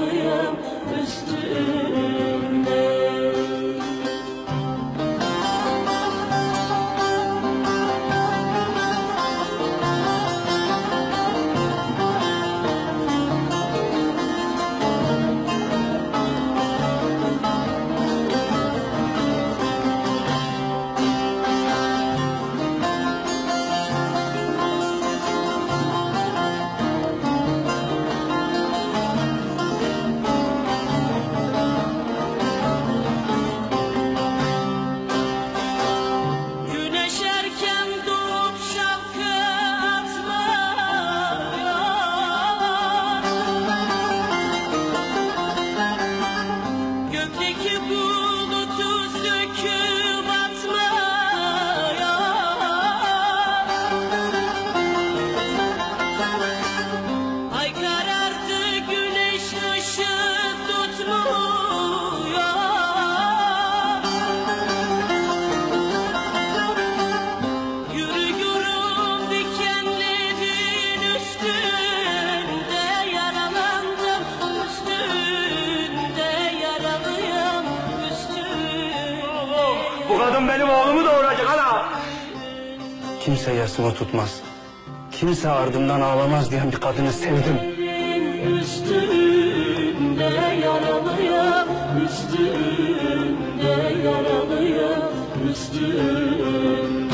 üstünde yaralıyım üstünde kadın benim oğlumu doğuracak ana. Kimse yasını tutmaz. Kimse ardımdan ağlamaz diyen bir kadını sevdim. Üstünde yaralıyım Üstünde yaralıyım Üstünde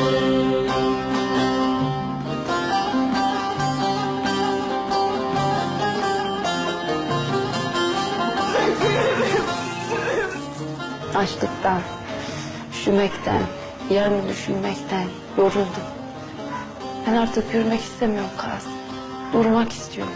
Açlıktan, üşümekten, yarını düşünmekten yoruldum. Ben artık yürümek istemiyorum Kasım. Durmak istiyorum.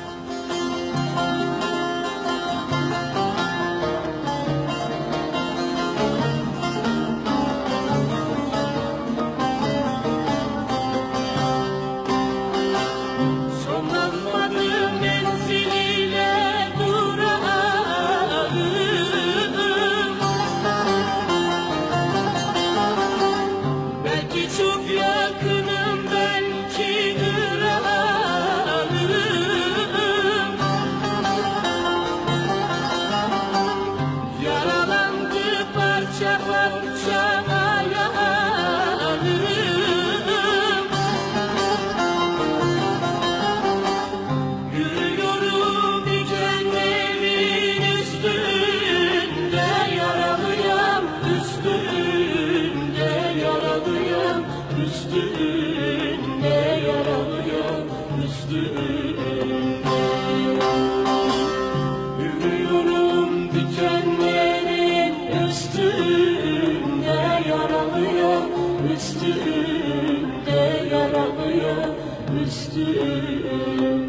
Yürüyorum dikenlerin üstünde Yaralıyım üstünde Yaralıyım üstünde